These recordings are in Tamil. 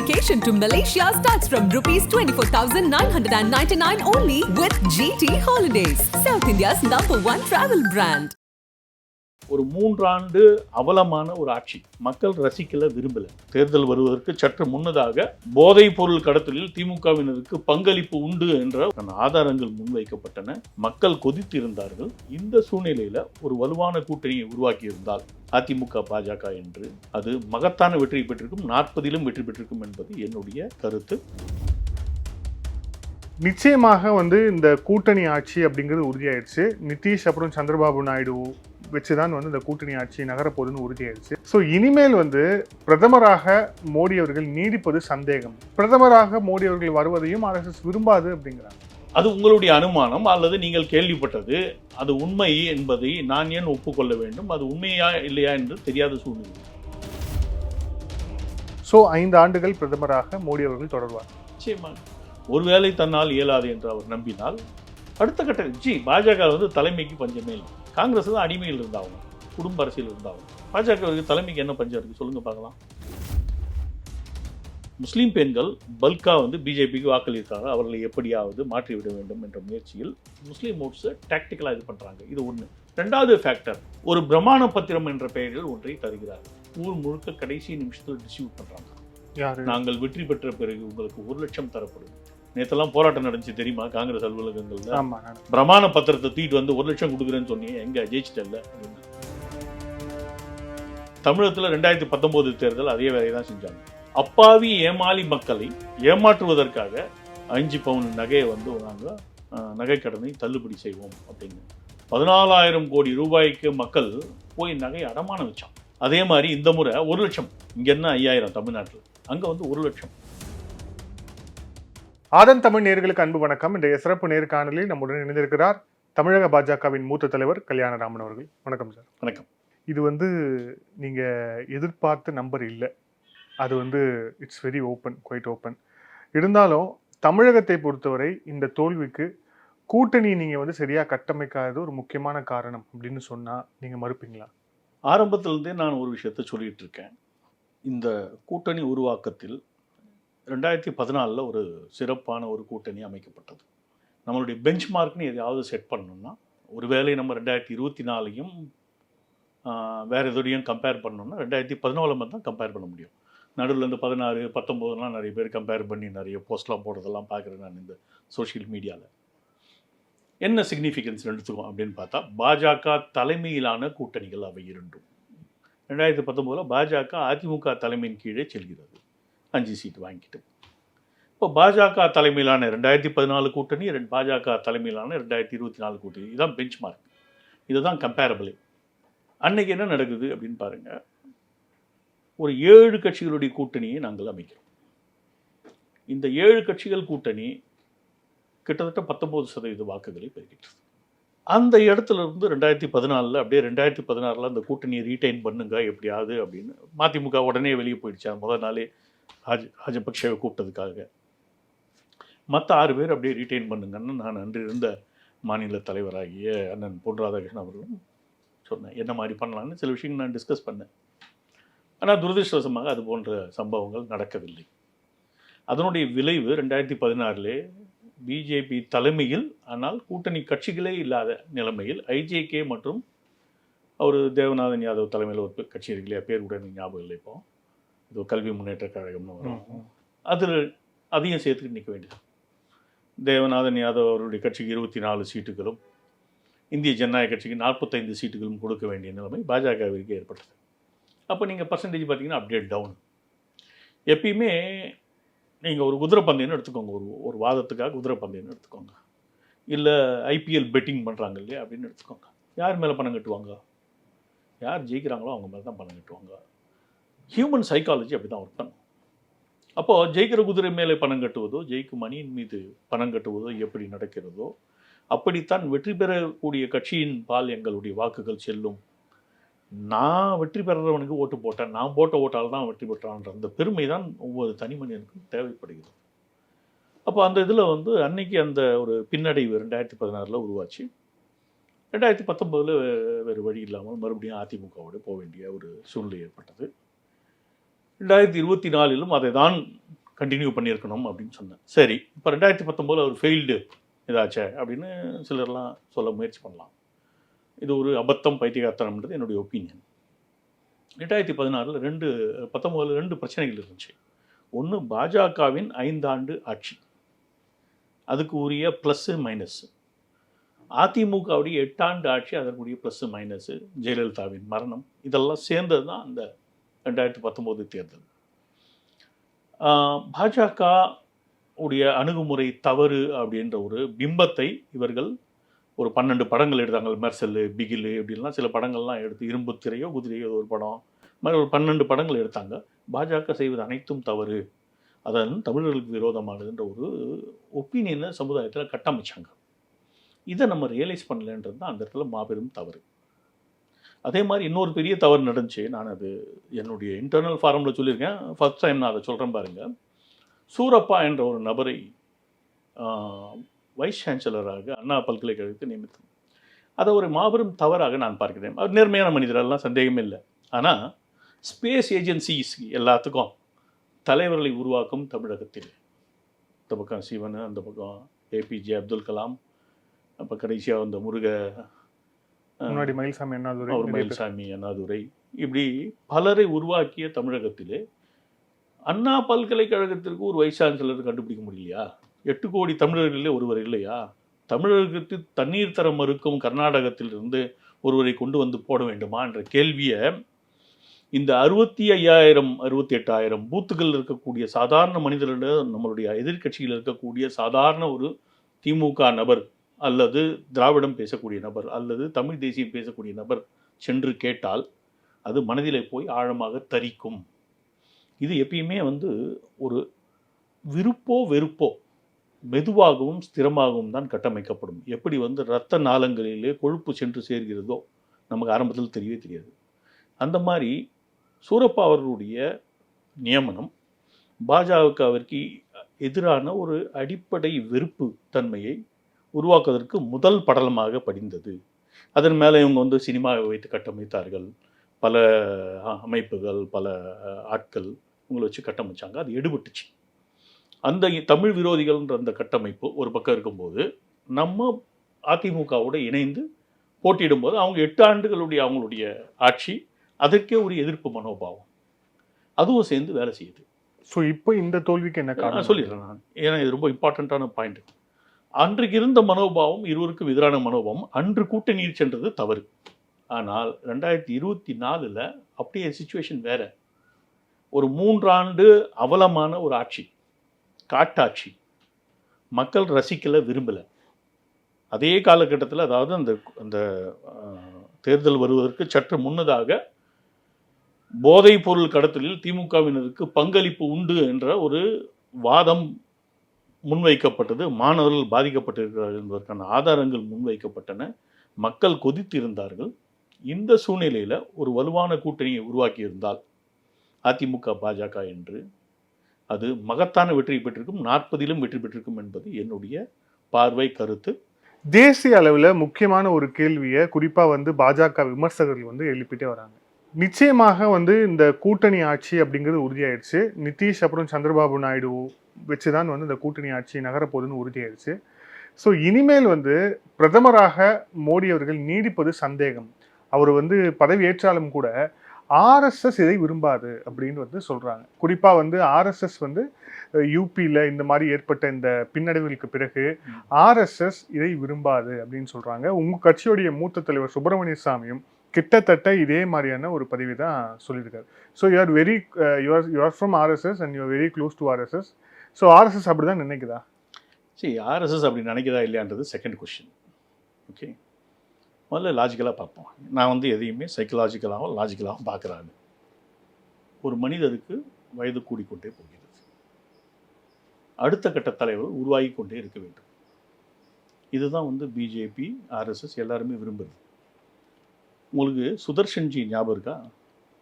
vacation to Malaysia starts from rupees 24,999 only with GT Holidays, South India's number one travel brand. ஒரு மூன்றாண்டு அவலமான ஒரு ஆட்சி. மக்கள் ரசிக்கல விரும்பல. தேர்தல் வருவதற்கு சற்று முன்னதாக போதைப் பொருள் கடத்தலில் திமுகவினருக்கு பங்களிப்பு உண்டு என்ற ஆதாரங்கள் முன்வைக்கப்பட்டன. மக்கள் கொதித்து இருந்தார்கள் இந்த சூழ்நிலையில ஒரு வலுவான கூட்டணியை உருவாக்கியிருந்தால் அதிமுக பாஜக என்று அது மகத்தான வெற்றி பெற்றிருக்கும் நாற்பதிலும் வெற்றி பெற்றிருக்கும் என்பது என்னுடைய கருத்து. நிச்சயமாக வந்து இந்த கூட்டணி ஆட்சி அப்படிங்கிறது உறுதியாயிடுச்சு. நிதிஷ் அப்புறம் சந்திரபாபு நாயுடு வச்சு தான் வந்து இந்த கூட்டணி ஆட்சி நகரப்போகுதுன்னு உறுதியாயிடுச்சு. ஸோ இனிமேல் வந்து பிரதமராக மோடி அவர்கள் நீடிப்பது சந்தேகம். பிரதமராக மோடி அவர்கள் வருவதையும் ஆர்எஸ்எஸ் விரும்பாது அப்படிங்கிறாங்க. அது உங்களுடைய அனுமானம் அல்லது நீங்கள் கேள்விப்பட்டது. அது உண்மை என்பதை நான் ஏன் ஒப்புக்கொள்ள வேண்டும்? அது உண்மையா இல்லையா என்று தெரியாத சூழ்நிலை. ஸோ ஐந்து ஆண்டுகள் பிரதமராக மோடி அவர்கள் தொடர்வார். நிச்சயமாக ஒருவேளை தன்னால் இயலாது என்று அவர் நம்பினால் அடுத்த கட்ட ஜி பாஜக வந்து தலைமைக்கு பஞ்சமே இல்லை. காங்கிரஸ் தான் அடிமையில் இருந்தாகும் குடும்ப அரசியல் இருந்தாகும் பாஜக தலைமைக்கு என்ன பஞ்சம் இருக்கு சொல்லுங்க பார்க்கலாம். முஸ்லீம் பெண்கள் பல்கா வந்து பிஜேபிக்கு வாக்களித்தாங்க அவர்களை எப்படியாவது மாற்றிவிட வேண்டும் என்ற முயற்சியில் முஸ்லீம் ஓட்ஸை டாக்டிக்கலாக இது பண்ணுறாங்க இது ஒன்று ரெண்டாவது ஃபேக்டர் ஒரு பிரமாண பத்திரம் என்ற பெயரில் ஒன்றை தருகிறார். ஊர் முழுக்க கடைசி நிமிஷத்தில் டிஸ்ட்ரிபியூட் பண்ணுறாங்க நாங்கள் வெற்றி பெற்ற பிறகு உங்களுக்கு ஒரு லட்சம் தரப்படும். நேத்தெல்லாம் போராட்டம் நடந்துச்சு தெரியுமா? காங்கிரஸ் அலுவலகங்கள்ல. பிரமாண பத்திரத்தை தூக்கிட்டு வந்து ஒரு லட்சம் கொடுக்குறேன்னு சொன்னீங்க எங்க ஜெயிச்சிட்டல்ல. தமிழகத்துல ரெண்டாயிரத்தி பத்தொன்பது தேர்தல் அதே வேலையை தான் செஞ்சாங்க. அப்பாவி ஏமாளி மக்களை ஏமாற்றுவதற்காக அஞ்சு பவுன் நகையை வந்து நாங்கள் நகை கடனை தள்ளுபடி செய்வோம் அப்படின்னு. பதினாலாயிரம் கோடி ரூபாய்க்கு மக்கள் போய் நகை அடமானம் வச்சான் அதே மாதிரி இந்த முறை ஒரு லட்சம் இங்க என்ன ஐயாயிரம் தமிழ்நாட்டில். அங்க வந்து ஒரு லட்சம். ஆதன் தமிழ் நேர்களுக்கு அன்பு வணக்கம். இன்றைய சிறப்பு நேர்காணலில் நம்முடன் இணைந்திருக்கிறார் தமிழக பாஜகவின் மூத்த தலைவர் கல்யாணராமன் அவர்கள். வணக்கம் சார். வணக்கம். இது வந்து நீங்க எதிர்பார்த்த நம்பர் இல்லை. அது வந்து it's very open quite open இருந்தாலும் தமிழகத்தை பொறுத்தவரை இந்த தோல்விக்கு கூட்டணி நீங்க வந்து சரியா கட்டமைக்காதது ஒரு முக்கியமான காரணம் அப்படின்னு சொன்னா நீங்க மறுப்பீங்களா? ஆரம்பத்திலிருந்தே நான் ஒரு விஷயத்தை சொல்லிட்டு இருக்கேன். இந்த கூட்டணி உருவாக்கத்தில் ரெண்டாயிரத்தி பதினாலில் ஒரு சிறப்பான ஒரு கூட்டணி அமைக்கப்பட்டது. நம்மளுடைய பெஞ்ச் மார்க்னு எதையாவது செட் பண்ணணும்னா ஒருவேளை நம்ம ரெண்டாயிரத்தி இருபத்தி நாலையும் வேறு எதோடையும் கம்பேர் பண்ணோம்னா ரெண்டாயிரத்தி பதினாலில் தான் கம்பேர் பண்ண முடியும். நடுவில் இந்த பதினாறு பத்தொம்போதுலாம் நிறைய பேர் கம்பேர் பண்ணி நிறைய போஸ்ட்லாம் போடுறதெல்லாம் பார்க்குறேன் நான் இந்த சோஷியல் மீடியாவில் என்ன சிக்னிஃபிகன்ஸ் எடுத்துக்கோம் அப்படின்னு பார்த்தா பாஜக தலைமையிலான கூட்டணிகள் அவை இரண்டும். ரெண்டாயிரத்தி பத்தொம்போதில் பாஜக அதிமுக தலைமையின் கீழே செல்கிறது. அஞ்சு சீட் வாங்கிட்டு இப்போ பாஜக தலைமையிலான ரெண்டாயிரத்தி பதினாலு கூட்டணி ரெண்டு பாஜக தலைமையிலான ரெண்டாயிரத்தி இருபத்தி நாலு கூட்டணி. இதுதான் பெஞ்ச் மார்க் இதுதான் கம்பேரபிளே அன்னைக்கு என்ன நடக்குது அப்படின்னு பாருங்க. ஒரு ஏழு கட்சிகளுடைய கூட்டணியை நாங்கள் அமைக்கிறோம். இந்த ஏழு கட்சிகள் கூட்டணி கிட்டத்தட்ட பத்தொன்பது சதவீத வாக்குகளை பெறுகின்றது. அந்த இடத்துல இருந்து ரெண்டாயிரத்தி பதினாலில் அப்படியே ரெண்டாயிரத்தி பதினாறில் அந்த கூட்டணியை ரீட்டைன் பண்ணுங்க எப்படியாவது அப்படின்னு மதிமுக உடனே வெளியே போயிடுச்சு. முதல் நாளே ராஜ ராஜபக்சேவை கூப்பிட்டதுக்காக. மற்ற ஆறு பேர் அப்படியே ரீட்டைன் பண்ணுங்கன்னு நான் அன்று இருந்த மாநில தலைவராகிய அண்ணன் பொன் ராதாகிருஷ்ணன் அவர்களும் சொன்னேன். என்ன மாதிரி பண்ணலான்னு சில விஷயங்கள் நான் டிஸ்கஸ் பண்ணேன். ஆனால் துரதிருஷ்டவசமாக அது போன்ற சம்பவங்கள் நடக்கவில்லை. அதனுடைய விளைவு ரெண்டாயிரத்தி பதினாறிலே பிஜேபி தலைமையில் ஆனால் கூட்டணி கட்சிகளே இல்லாத நிலைமையில் ஐஜேகே மற்றும் அவர் தேவநாதன் யாதவ் தலைமையில் ஒரு கட்சி இருக்கு இல்லையா? பேர் கூட ஞாபகம் இல்லை இப்போ. இது கல்வி முன்னேற்ற கழகம்னு வரும். அதில் அதையும் சேர்த்துக்கிட்டு நிற்க வேண்டியது. தேவநாதன் யாதவ் அவருடைய கட்சிக்கு இருபத்தி நாலு சீட்டுகளும் இந்திய ஜனநாயக கட்சிக்கு நாற்பத்தைந்து சீட்டுகளும் கொடுக்க வேண்டிய நிலைமை பாஜகவிற்கு ஏற்பட்டது. அப்போ நீங்கள் பர்சன்டேஜ் பார்த்தீங்கன்னா அப்டேட் டவுன் எப்பயுமே நீங்கள் ஒரு குதிரை பந்தயம்னு எடுத்துக்கோங்க. ஒரு ஒரு வாதத்துக்காக குதிரை பந்தயம்னு எடுத்துக்கோங்க. இல்லை ஐபிஎல் பெட்டிங் பண்ணுறாங்க இல்லையா அப்படின்னு எடுத்துக்கோங்க. யார் மேலே பணம் கட்டுவாங்க? யார் ஜெயிக்கிறாங்களோ அவங்க மேலே தான் பணம் கட்டுவாங்க. ஹியூமன் சைக்காலஜி அப்படி தான் ஒர்க் பண்ணும். அப்போது ஜெயிக்கிற குதிரை மேலே பணம் கட்டுவதோ ஜெயிக்கும் மணியின் மீது பணம் கட்டுவதோ எப்படி நடக்கிறதோ அப்படித்தான் வெற்றி பெறக்கூடிய கட்சியின் பால் எங்களுடைய வாக்குகள் செல்லும். நான் வெற்றி பெறுறவனுக்கு ஓட்டு போட்டேன். நான் போட்ட ஓட்டால் தான் வெற்றி பெற்றான்ற அந்த பெருமை தான் ஒவ்வொரு தனி மனிதனுக்கும் தேவைப்படுகிறது. அப்போ அந்த இதில் வந்து அன்னைக்கு அந்த ஒரு பின்னடைவு ரெண்டாயிரத்தி பதினாறில் உருவாச்சு. ரெண்டாயிரத்தி பத்தொம்போதில் வேறு வழி இல்லாமல் மறுபடியும் அதிமுகவோடு போக வேண்டிய ஒரு சூழ்நிலை ஏற்பட்டது. ரெண்டாயிரத்தி இருபத்தி நாலிலும் அதை தான் கண்டினியூ பண்ணியிருக்கணும் அப்படின்னு சொன்னேன். சரி இப்போ ரெண்டாயிரத்தி பத்தொம்போது அவர் ஃபெயில்டு இதாச்சே அப்படின்னு சிலர்லாம் சொல்ல முயற்சி பண்ணலாம். இது ஒரு அபத்தம் பைத்தியகாத்தனம்ன்றது என்னுடைய ஒப்பீனியன் ரெண்டாயிரத்தி பதினாறில் ரெண்டு பத்தொம்போதில் ரெண்டு பிரச்சனைகள் இருந்துச்சு. ஒன்று பாஜகவின் ஐந்தாண்டு ஆட்சி. அதுக்கு உரிய ப்ளஸ்ஸு மைனஸ்ஸு அதிமுகவுடைய எட்டாண்டு ஆட்சி அதற்குரிய ப்ளஸ்ஸு மைனஸு ஜெயலலிதாவின் மரணம். இதெல்லாம் சேர்ந்தது தான் அந்த ரெண்டாயிரத்தி பத்தொம்போது தேர்தல். பாஜக உடைய அணுகுமுறை தவறு அப்படின்ற ஒரு பிம்பத்தை இவர்கள் ஒரு பன்னெண்டு படங்கள் எடுத்தாங்க. மெர்சல் பிகிலு இப்படின்லாம் சில படங்கள்லாம் எடுத்து இரும்பு திரையோ குதிரையோ ஒரு படம். மாதிரி ஒரு பன்னெண்டு படங்கள் எடுத்தாங்க. பாஜக செய்வது அனைத்தும் தவறு. அதன் தமிழர்களுக்கு விரோதமானதுன்ற ஒரு ஒப்பீனியனை சமுதாயத்தில் கட்டமைச்சாங்க. இதை நம்ம ரியலைஸ் பண்ணலன்றது தான் அந்த இடத்துல மாபெரும் தவறு. அதே மாதிரி இன்னொரு பெரிய தவறு நடந்துச்சு. நான் அது என்னுடைய இன்டர்னல் ஃபாரமில் சொல்லியிருக்கேன். ஃபர்ஸ்ட் டைம் நான் அதை சொல்கிறேன் பாருங்கள் சூரப்பா என்ற ஒரு நபரை வைஸ் சான்சலராக அண்ணா பல்கலைக்கழகத்தை நியமித்தோம் அதை ஒரு மாபெரும் தவறாக நான் பார்க்கிறேன். அவர் நேர்மையான மனிதரெல்லாம் சந்தேகமே இல்லை. ஆனால் ஸ்பேஸ் ஏஜென்சிஸ் எல்லாத்துக்கும் தலைவர்களை உருவாக்கும் தமிழகத்தில். இந்த பக்கம் சிவன் அந்த பக்கம் ஏபிஜே அப்துல் கலாம் அப்போ கடைசியாக அந்த முருக முன்னாடி மயில்சாமி அண்ணாதுரை அவர். மயில்சாமி அண்ணாதுரை இப்படி பலரை உருவாக்கிய தமிழகத்திலே அண்ணா பல்கலைக்கழகத்திற்கு ஒரு வைஸ் சான்சலர் கண்டுபிடிக்க முடியலையா? எட்டு கோடி தமிழர்களிலே ஒருவர் இல்லையா? தமிழகத்துக்கு தண்ணீர் தர மறுக்கும் கர்நாடகத்திலிருந்து ஒருவரை கொண்டு வந்து போட வேண்டுமா என்ற கேள்வியை இந்த அறுபத்தி ஐயாயிரம் அறுபத்தி எட்டாயிரம் பூத்துகள் இருக்கக்கூடிய சாதாரண மனிதர்களிடம் நம்மளுடைய எதிர்க்கட்சியில் இருக்கக்கூடிய சாதாரண ஒரு திமுக நபர் அல்லது திராவிடம் பேசக்கூடிய நபர் அல்லது தமிழ் தேசியம் பேசக்கூடிய நபர் சென்று கேட்டால் அது மனதிலே போய் ஆழமாக தரிக்கும். இது எப்பயுமே வந்து ஒரு விருப்போ வெறுப்போ மெதுவாகவும் ஸ்திரமாகவும் தான் கட்டமைக்கப்படும். எப்படி வந்து இரத்த நாளங்களிலே கொழுப்பு சென்று சேர்கிறதோ நமக்கு ஆரம்பத்தில் தெரியவே தெரியாது. அந்த மாதிரி சூரப்பா அவர்களுடைய நியமனம் பாஜகவிற்கு எதிரான ஒரு அடிப்படை வெறுப்பு தன்மையை உருவாக்குவதற்கு முதல் படலமாக படிந்தது. அதன் மேலே இவங்க வந்து சினிமாவை வைத்து கட்டமைத்தார்கள். பல அமைப்புகள் பல ஆட்கள் இவங்களை வச்சு கட்டமைச்சாங்க. அது எடுபட்டுச்சு. அந்த தமிழ் விரோதிகள்ன்ற அந்த கட்டமைப்பு ஒரு பக்கம் இருக்கும்போது நம்ம அதிமுகவோட இணைந்து போட்டியிடும்போது அவங்க எட்டு ஆண்டுகளுடைய அவங்களுடைய ஆட்சி அதற்கே ஒரு எதிர்ப்பு மனோபாவம். அதுவும் சேர்ந்து வேலை செய்யுது. ஸோ இப்போ இந்த தோல்விக்கு என்ன காரணம்? சொல்லிடுறேன் நான் ஏன்னா இது ரொம்ப இம்பார்ட்டண்ட்டான பாயிண்ட் அன்றைக்கு இருந்த மனோபாவம் இருவருக்கும் எதிரான மனோபாவம் அன்று கூட்டணியில் சென்றது தவறு. ஆனால் ரெண்டாயிரத்தி இருபத்தி நாலில் அப்படியே சுச்சுவேஷன் வேற. ஒரு மூன்றாண்டு அவலமான ஒரு ஆட்சி காட்டாட்சி. மக்கள் ரசிக்கலை விரும்பலை. அதே காலகட்டத்தில் அதாவது அந்த அந்த தேர்தல் வருவதற்கு சற்று முன்னதாக போதைப் பொருள் கடத்தலில் திமுகவினருக்கு பங்களிப்பு உண்டு என்ற ஒரு வாதம் முன்வைக்கப்பட்டது மாணவர்கள் பாதிக்கப்பட்டிருக்கிறார்கள் என்பதற்கான ஆதாரங்கள் முன்வைக்கப்பட்டன. மக்கள் கொதித்திருந்தார்கள். இந்த சூழ்நிலையில் ஒரு வலுவான கூட்டணியை உருவாக்கியிருந்தால் அதிமுக பாஜக என்று அது மகத்தான வெற்றி பெற்றிருக்கும் நாற்பதிலும் வெற்றி பெற்றிருக்கும் என்பது என்னுடைய பார்வை கருத்து. தேசிய அளவில் முக்கியமான ஒரு கேள்வியை குறிப்பாக வந்து பாஜக விமர்சகர்கள் வந்து எழுப்பிட்டே வராங்க. நிச்சயமாக வந்து இந்த கூட்டணி ஆட்சி அப்படிங்கிறது உறுதியாயிடுச்சு. நிதிஷ் அப்புறம் சந்திரபாபு நாயுடு வச்சு தான் வந்து இந்த கூட்டணி ஆட்சி நகரப்போகுதுன்னு உறுதியாயிடுச்சு. ஸோ இனிமேல் வந்து பிரதமராக மோடி அவர்கள் நீடிப்பது சந்தேகம். அவர் வந்து பதவி ஏற்றாலும் கூட ஆர்எஸ்எஸ் இதை விரும்பாது அப்படின்னு வந்து சொல்கிறாங்க குறிப்பாக வந்து ஆர்எஸ்எஸ் வந்து யூபியில் இந்த மாதிரி ஏற்பட்ட இந்த பின்னடைவுகளுக்கு பிறகு ஆர்எஸ்எஸ் இதை விரும்பாது அப்படின்னு சொல்றாங்க. உங்க கட்சியுடைய மூத்த தலைவர் சுப்பிரமணிய சாமியும் கிட்டத்தட்ட இதே மாதிரியான ஒரு பதிவு தான் சொல்லியிருக்காரு. So you're very you're you're from RSS and you're very close to RSS so RSS அப்படி தான் நினைக்குதா? சரி ஆர்எஸ்எஸ் அப்படி நினைக்குதா இல்லையான்றது செகண்ட் கொஷின் ஓகே முதல்ல லாஜிக்கலாக பார்ப்போம். நான் வந்து எதையுமே சைக்கலாஜிக்கலாகவும் லாஜிக்கலாகவும் பார்க்குறாங்க ஒரு மனிதருக்கு வயது கூடிக்கொண்டே போகிறது. அடுத்த கட்ட தலைவர் உருவாகி கொண்டே இருக்க வேண்டும். இதுதான் வந்து பிஜேபி ஆர்எஸ்எஸ் எல்லாருமே விரும்புகிறது உங்களுக்கு சுதர்ஷன்ஜி ஞாபகம் இருக்கா?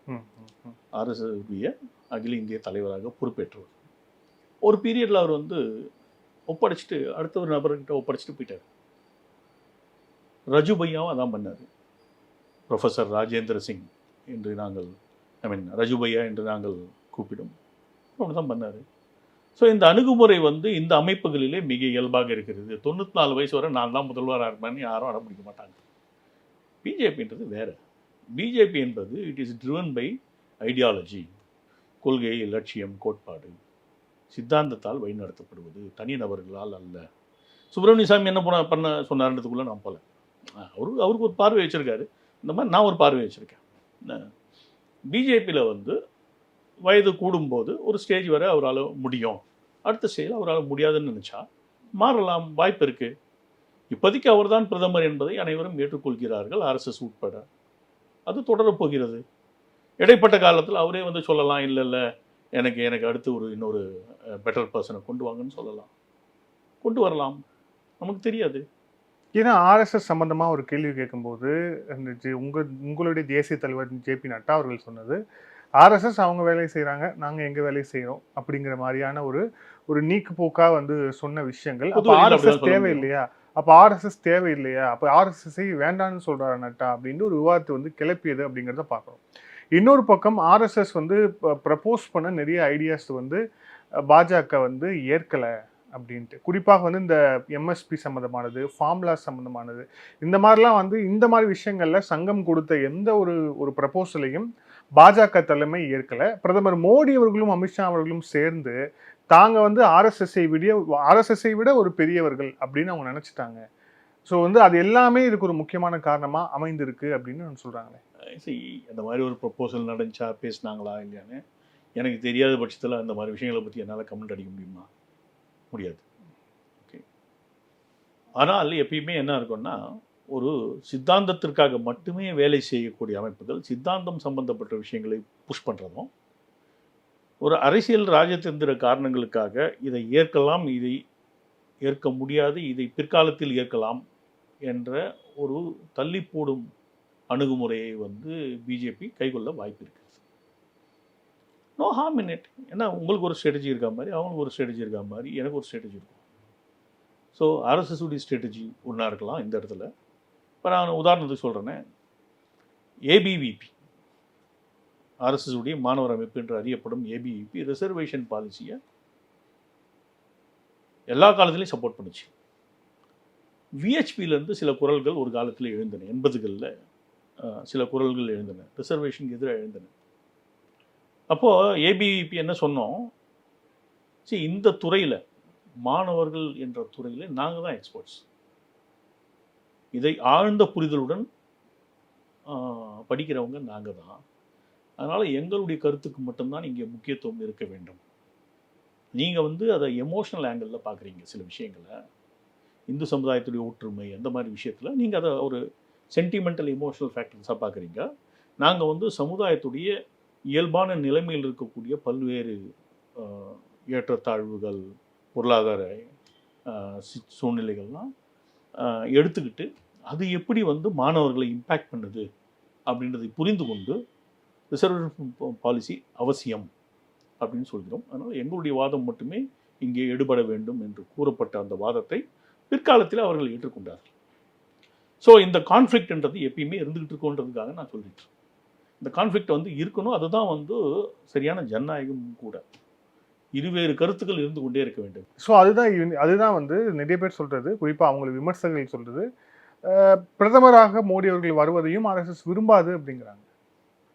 ம், ம், ம். ஆர்எஸ்எஸ் உடைய அகில இந்திய தலைவராக பொறுப்பேற்றவர். ஒரு பீரியடில் அவர் வந்து ஒப்படைச்சிட்டு அடுத்த ஒரு நபர்கிட்ட ஒப்படைச்சிட்டு போயிட்டார். ரஜு பையாவும் அதான் பண்ணார். ப்ரொஃபஸர் ராஜேந்திர சிங் என்று நாங்கள் ஐ மீன் ரஜு பையா என்று நாங்கள் கூப்பிடும். அப்படி தான் பண்ணார். ஸோ இந்த அணுகுமுறை வந்து இந்த அமைப்புகளிலே மிக இயல்பாக இருக்கிறது. தொண்ணூற்றி நாலு வயசு வரை நான் தான் முதல்வராக இருப்பேன்னு யாரும் அடம் பிடிக்க மாட்டாங்க. பிஜேபின்றது வேறு. பிஜேபி என்பது it is driven by ideology கொள்கை லட்சியம் கோட்பாடு. சித்தாந்தத்தால் வழிநடத்தப்படுவது தனிநபர்களால் அல்ல. சுப்பிரமணிய சாமி என்ன பண்ண பண்ண சொன்னார்ன்றதுக்குள்ளே நான் போல. அவரு அவருக்கு ஒரு பார்வை வச்சுருக்காரு. இந்த மாதிரி நான் ஒரு பார்வை வச்சுருக்கேன். பிஜேபியில் வந்து வயது கூடும்போது ஒரு ஸ்டேஜ் வரை அவரால் முடியும். அடுத்த ஸ்டேஜில் அவரால் முடியாதுன்னு நினச்சா மாறலாம் வாய்ப்பு இருக்குது இப்போதைக்கு அவர்தான் பிரதமர் என்பதை அனைவரும் ஏற்றுக்கொள்கிறார்கள். ஆர்எஸ்எஸ் உட்பட. அது தொடரப் போகிறது. இடைப்பட்ட காலத்தில் அவரே வந்து சொல்லலாம் இல்லை இல்லை எனக்கு எனக்கு அடுத்து ஒரு இன்னொரு பெட்டர் பர்சனை கொண்டு வாங்கன்னு சொல்லலாம். கொண்டு வரலாம். நமக்கு தெரியாது. ஏன்னா ஆர்எஸ்எஸ் சம்பந்தமா ஒரு கேள்வி கேட்கும்போது அந்த ஜே- உங்க உங்களுடைய தேசிய தலைவர் ஜேபி நட்டா அவர்கள் சொன்னது ஆர்எஸ்எஸ் அவங்க வேலையை செய்றாங்க நாங்க எங்க வேலையை செய்றோம் அப்படிங்கிற மாதிரியான ஒரு ஒரு நீக்கு போக்கா வந்து சொன்ன விஷயங்கள். அப்ப ஆர்எஸ்எஸ் தேவை. இல்லையா அப்போ ஆர்எஸ்எஸ் தேவை இல்லையா அப்ப ஆர்எஸ்எஸ்ஐ வேண்டாம்னு சொல்றாரு நட்டா? அப்படின்னு ஒரு விவாதத்தை வந்து கிளப்பியது அப்படிங்கிறத பார்க்குறோம். இன்னொரு பக்கம் ஆர்எஸ்எஸ் வந்து ப்ரப்போஸ் பண்ண நிறைய ஐடியாஸ் வந்து பாஜக வந்து ஏற்கலை அப்படின்ட்டு. குறிப்பாக வந்து இந்த எம்எஸ்பி சம்மந்தமானது ஃபார்முலா சம்மந்தமானது இந்த மாதிரிலாம் வந்து இந்த மாதிரி விஷயங்களில் சங்கம் கொடுத்த எந்த ஒரு ஒரு ப்ரப்போசலையும் பாஜக தலைமை ஏற்கலை. பிரதமர் மோடி அவர்களும் அமித்ஷா அவர்களும் சேர்ந்து தாங்க வந்து ஆர்எஸ்எஸ்ஐ விட ஆர்எஸ்எஸ்ஐ விட ஒரு பெரியவர்கள் அப்படின்னு அவங்க நினச்சிட்டாங்க. ஸோ வந்து அது எல்லாமே இதுக்கு ஒரு முக்கியமான காரணமாக அமைந்திருக்கு அப்படின்னு சொல்கிறாங்களே அந்த மாதிரி ஒரு ப்ரொப்போசல் நடந்துச்சா பேசுனாங்களா இல்லையான்னு எனக்கு தெரியாத பட்சத்தில் அந்த மாதிரி விஷயங்களை பற்றி என்னால் கமெண்ட் அடிக்க முடியுமா? முடியாது. ஓகே ஆனால் எப்பயுமே என்ன இருக்கும்னா ஒரு சித்தாந்தத்திற்காக மட்டுமே வேலை செய்யக்கூடிய அமைப்புகள் சித்தாந்தம் சம்பந்தப்பட்ட விஷயங்களை புஷ் பண்ணுறதும் ஒரு அரசியல் ராஜதந்திர காரணங்களுக்காக இதை ஏற்கலாம் இதை ஏற்க முடியாது இதை பிற்காலத்தில் ஏற்கலாம் என்ற ஒரு தள்ளி போடும் அணுகுமுறையை வந்து பிஜேபி கைகொள்ள வாய்ப்பு இருக்கிறது நோ ஹார்ம் இன் இட் ஏன்னா உங்களுக்கு ஒரு ஸ்ட்ராட்டஜி இருக்கா மாதிரி அவங்களுக்கு ஒரு ஸ்ட்ராட்டஜி இருக்கா மாதிரி எனக்கு ஒரு ஸ்ட்ராட்டஜி இருக்கும். ஸோ அரசுடைய ஸ்ட்ராட்டஜி ஒன்றா இருக்கலாம் இந்த இடத்துல. இப்போ நான் உதாரணத்துக்கு சொல்கிறேன்னே ஏபிவிபி ஆர்எஸ்எஸ்ஸுடைய மாணவர் அமைப்பு என்று அறியப்படும் ஏபிவிபி ரிசர்வேஷன் பாலிசியை எல்லா காலத்துலேயும் சப்போர்ட் பண்ணுச்சு. விஹெச்பியிலேருந்து சில குரல்கள் ஒரு காலத்தில் எழுந்தன எண்பதுகளில் சில குரல்கள் எழுந்தன ரிசர்வேஷனுக்கு எதிராக எழுந்தன. அப்போது ஏபிவிபி என்ன சொன்னோம்? சரி இந்த துறையில் மாணவர்கள் என்ற துறையில் நாங்கள் தான் எக்ஸ்பர்ட்ஸ் இதை ஆழ்ந்த புரிதலுடன் படிக்கிறவங்க நாங்கள் தான். அதனால் எங்களுடைய கருத்துக்கு மட்டும்தான் இங்கே முக்கியத்துவம் இருக்க வேண்டும். நீங்கள் வந்து அதை எமோஷனல் ஆங்கிளில் பார்க்குறீங்க சில விஷயங்களை. இந்து சமுதாயத்துடைய ஒற்றுமை அந்த மாதிரி விஷயத்தில் நீங்கள் அதை ஒரு சென்டிமெண்டல் எமோஷனல் ஃபேக்டர்ஸாக பார்க்குறீங்க. நாங்கள் வந்து சமுதாயத்துடைய இயல்பான நிலைமையில் இருக்கக்கூடிய பல்வேறு ஏற்றத்தாழ்வுகள் பொருளாதார சூழ்நிலைகள்லாம் எடுத்துக்கிட்டு அது எப்படி வந்து மாணவர்களை இம்பேக்ட் பண்ணுது அப்படின்றதை புரிந்து கொண்டு ரிசர்வேஷன் பாலிசி அவசியம் அப்படின்னு சொல்கிறோம். அதனால் எங்களுடைய வாதம் மட்டுமே இங்கே எடுபட வேண்டும் என்று கூறப்பட்ட அந்த வாதத்தை பிற்காலத்தில் அவர்கள் ஏற்றுக்கொண்டார்கள். ஸோ இந்த கான்ஃப்ளிக்ட்ன்றது எப்பயுமே இருந்துகிட்டு இருக்கோன்றதுக்காக நான் சொல்லிட்டு இந்த கான்ஃப்ளிக்ட் வந்து இருக்கணும் அதுதான் வந்து சரியான ஜனநாயகம் கூட. இருவேறு கருத்துக்கள் இருந்து கொண்டே இருக்க வேண்டும். ஸோ அதுதான் அதுதான் வந்து நிறைய பேர் சொல்கிறது குறிப்பாக அவங்களை விமர்சகர்கள் சொல்கிறது பிரதமராக மோடி அவர்கள் வருவதையும் ஆர்எஸ்எஸ் விரும்பாது அப்படிங்கிறாங்க.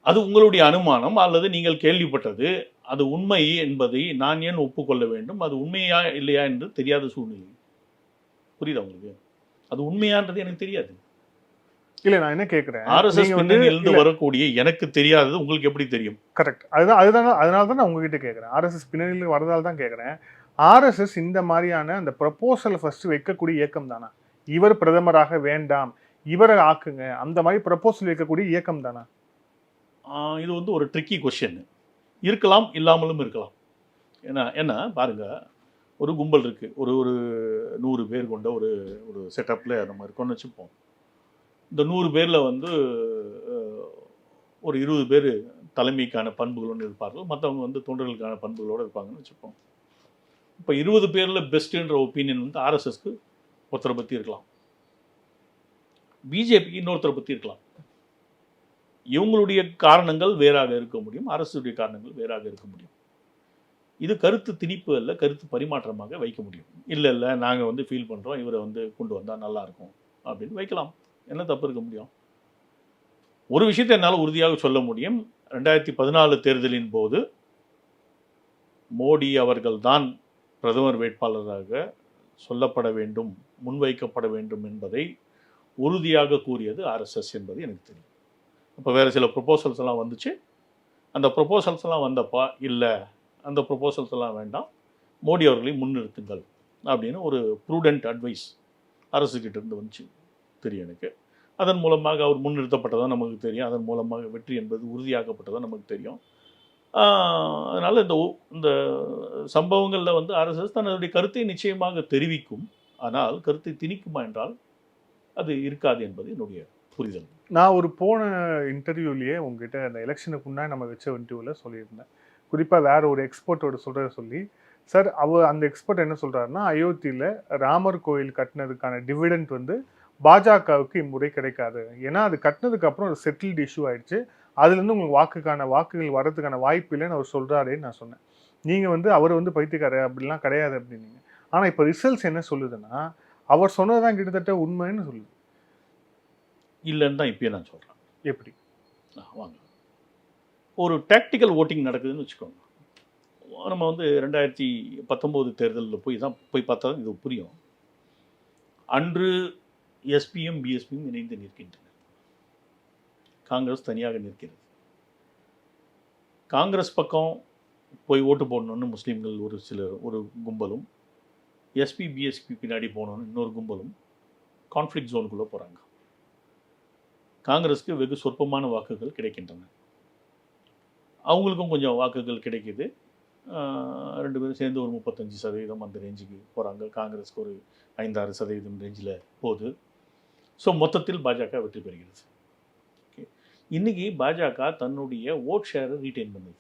அது உங்களுடைய அனுமானம் அல்லது நீங்கள் கேள்விப்பட்டது. அது உண்மை என்பதை நான் ஏன் ஒப்புக்கொள்ள வேண்டும்? அது உண்மையா இல்லையா என்று தெரியாத சூழ்நிலை. புரியுதா உங்களுக்கு? அது உண்மையான்றது எனக்கு தெரியாது. இல்ல நான் என்ன கேட்கிறேன்? ஆர்எஸ்எஸ் பின்னணியிலிருந்து வரக்கூடிய எனக்கு தெரியாதது உங்களுக்கு எப்படி தெரியும்? கரெக்ட் அதுதான் அதுதான் அதனால தான் நான் உங்ககிட்ட கேட்குறேன். ஆர்எஸ்எஸ் பின்னணியில் வரதால தான் கேட்குறேன். ஆர்எஸ்எஸ் இந்த மாதிரியான அந்த ப்ரப்போசலை ஃபர்ஸ்ட் வைக்கக்கூடிய இயக்கம் தானா? இவர் பிரதமராக வேண்டாம். இவரை ஆக்குங்க. அந்த மாதிரி ப்ரப்போசல் வைக்கக்கூடிய இயக்கம் தானா? இது வந்து ஒரு ட்ரிக்கி கொஷின் இருக்கலாம் இல்லாமலும் இருக்கலாம். ஏன்னா என்ன பாருங்கள் ஒரு கும்பல் இருக்குது ஒரு ஒரு நூறு பேர் கொண்ட ஒரு ஒரு செட்டப்பில் நம்ம இருக்கோம்னு வச்சுப்போம். இந்த நூறு பேரில் வந்து ஒரு இருபது பேர் தலைமைக்கான பண்புகளோடு இருப்பார்கள். மற்றவங்க வந்து தொண்டர்களுக்கான பண்புகளோடு இருப்பாங்கன்னு வச்சுப்போம். இப்போ இருபது பேரில் பெஸ்ட்டுன்ற ஒப்பீனியன் வந்து ஆர்எஸ்எஸ்க்கு ஒருத்தரை பற்றி இருக்கலாம். பிஜேபிக்கு இன்னொருத்தரை பற்றி இருக்கலாம். இவங்களுடைய காரணங்கள் வேறாக இருக்க முடியும் அரசுடைய காரணங்கள் வேறாக இருக்க முடியும். இது கருத்து திணிப்பு அல்ல கருத்து பரிமாற்றமாக வைக்க முடியும். இல்லை இல்லை நாங்கள் வந்து ஃபீல் பண்ணுறோம் இவரை வந்து கொண்டு வந்தால் நல்லாயிருக்கும் அப்படின்னு வைக்கலாம். என்ன தப்பு இருக்க முடியும்? ஒரு விஷயத்தை என்னால் உறுதியாக சொல்ல முடியும். ரெண்டாயிரத்தி பதினாலு தேர்தலின் போது மோடி அவர்கள்தான் பிரதமர் வேட்பாளராக சொல்லப்பட வேண்டும் முன்வைக்கப்பட வேண்டும் என்பதை உறுதியாக கூறியது ஆர்எஸ்எஸ் என்பது எனக்கு தெரியும். இப்போ வேறு சில ப்ரொப்போசல்ஸ் எல்லாம் வந்துச்சு. அந்த ப்ரொபோசல்ஸ் எல்லாம் வந்தப்பா இல்லை அந்த ப்ரொப்போசல்ஸ் எல்லாம் வேண்டாம். மோடி அவர்களை முன்னிறுத்துங்கள் அப்படின்னு ஒரு ப்ரூடென்ட் அட்வைஸ் அரசுக்கிட்ட இருந்து வந்துச்சு. தெரியும் எனக்கு. அதன் மூலமாக அவர் முன்னிறுத்தப்பட்டதாக நமக்கு தெரியும். அதன் மூலமாக வெற்றி என்பது உறுதியாக்கப்பட்டதாக நமக்கு தெரியும். அதனால் இந்த இந்த சம்பவங்களில் வந்து ஆர்எஸ்எஸ் தன்னுடைய கருத்தை நிச்சயமாக தெரிவிக்கும். ஆனால் கருத்தை திணிக்குமா என்றால் அது இருக்காது என்பது என்னுடைய புரிதல். நான் ஒரு போன இன்டர்வியூலேயே உங்ககிட்ட அந்த எலெக்ஷனுக்கு முன்னாடி நம்ம வச்ச இன்டர்வியூவில் சொல்லியிருந்தேன். குறிப்பாக வேற ஒரு எக்ஸ்பர்ட்டோட சொல்கிறத சொல்லி சார் அவர் அந்த எக்ஸ்பர்ட் என்ன சொல்கிறாருன்னா அயோத்தியில் ராமர் கோயில் கட்டினதுக்கான டிவிடெண்ட் வந்து பாஜகவுக்கு இம்முறை கிடைக்காது. ஏன்னா அது கட்டினதுக்கு அப்புறம் ஒரு செட்டில்டு இஷ்யூ ஆயிடுச்சு. அதுலேருந்து உங்களுக்கு வாக்குக்கான வாக்குகள் வர்றதுக்கான வாய்ப்பு இல்லைன்னு அவர் சொல்கிறாரேன்னு நான் சொன்னேன். நீங்கள் வந்து அவர் வந்து பைத்தியக்காரர் அப்படிலாம் கிடையாது அப்படின்னீங்க. ஆனால் இப்போ ரிசல்ட்ஸ் என்ன சொல்லுதுன்னா அவர் சொன்னதுதான் கிட்டத்தட்ட உண்மைன்னு சொல்லுது. இல்லைன்னு தான் இப்பயே நான் சொல்கிறேன் எப்படி? வாங்க. ஒரு டாக்டிக்கல் ஓட்டிங் நடக்குதுன்னு வச்சுக்கோங்க. நம்ம வந்து ரெண்டாயிரத்தி பத்தொம்போது தேர்தலில் போய் தான் போய் பார்த்தா தான் இது புரியும். அன்று எஸ்பியும் பிஎஸ்பியும் இணைந்து நிற்கின்றன. காங்கிரஸ் தனியாக நிற்கிறது. காங்கிரஸ் பக்கம் போய் ஓட்டு போடணும்னு முஸ்லீம்கள் ஒரு சில ஒரு கும்பலும் எஸ்பி பிஎஸ்பி பின்னாடி போகணும்னு இன்னொரு கும்பலும் கான்ஃப்ளிக் ஜோனுக்குள்ளே போகிறாங்க காங்கிரஸ்க்கு வெகு சொற்பமான வாக்குகள் கிடைக்கின்றன. அவங்களுக்கும் கொஞ்சம் வாக்குகள் கிடைக்கிது. ரெண்டு பேரும் சேர்ந்து ஒரு முப்பத்தஞ்சு சதவீதம் அந்த ரேஞ்சுக்கு போகிறாங்க காங்கிரஸ்க்கு ஒரு ஐந்தாறு சதவீதம் ரேஞ்சில் போகுது. ஸோ மொத்தத்தில் பாஜக வெற்றி பெறுகிறது. ஓகே இன்னைக்கு பாஜக தன்னுடைய ஓட் ஷேரை ரீட்டைன் பண்ணுது.